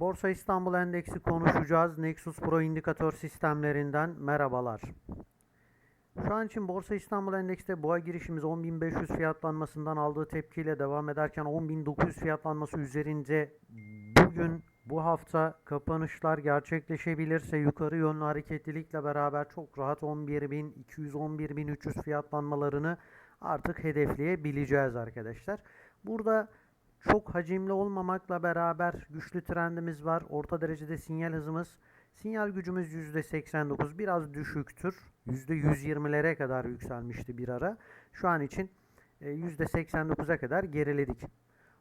Borsa İstanbul Endeksi konuşacağız. Nexus Pro indikatör sistemlerinden merhabalar. Şu an için Borsa İstanbul Endeks'te boğa girişimiz 10.500 fiyatlanmasından aldığı tepkiyle devam ederken 10.900 fiyatlanması üzerinde bugün bu hafta kapanışlar gerçekleşebilirse yukarı yönlü hareketlilikle beraber çok rahat 11.200-11.300 fiyatlanmalarını artık hedefleyebileceğiz arkadaşlar. Burada çok hacimli olmamakla beraber güçlü trendimiz var. Orta derecede sinyal hızımız, sinyal gücümüz %89 biraz düşüktür. %120'lere kadar yükselmişti bir ara. Şu an için e, %89'a kadar geriledik.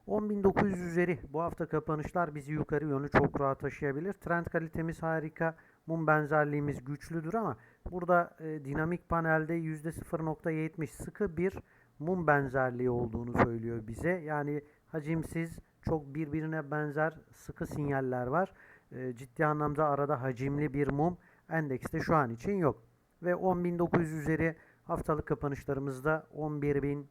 10.900 üzeri bu hafta kapanışlar bizi yukarı yönlü çok rahat taşıyabilir. Trend kalitemiz harika. Mum benzerliğimiz güçlüdür ama burada e, dinamik panelde %0.70 sıkı bir mum benzerliği olduğunu söylüyor bize. Yani hacimsiz, çok birbirine benzer sıkı sinyaller var. E, ciddi anlamda arada hacimli bir mum endekste şu an için yok. Ve 10.900 üzeri haftalık kapanışlarımızda 11.000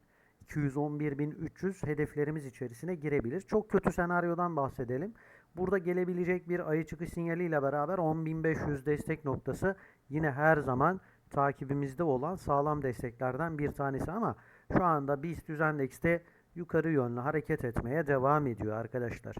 211.300 hedeflerimiz içerisine girebilir. Çok kötü senaryodan bahsedelim. Burada gelebilecek bir ayı çıkış sinyaliyle beraber 10.500 destek noktası yine her zaman takibimizde olan sağlam desteklerden bir tanesi ama şu anda BIST düzendekste yukarı yönlü hareket etmeye devam ediyor arkadaşlar.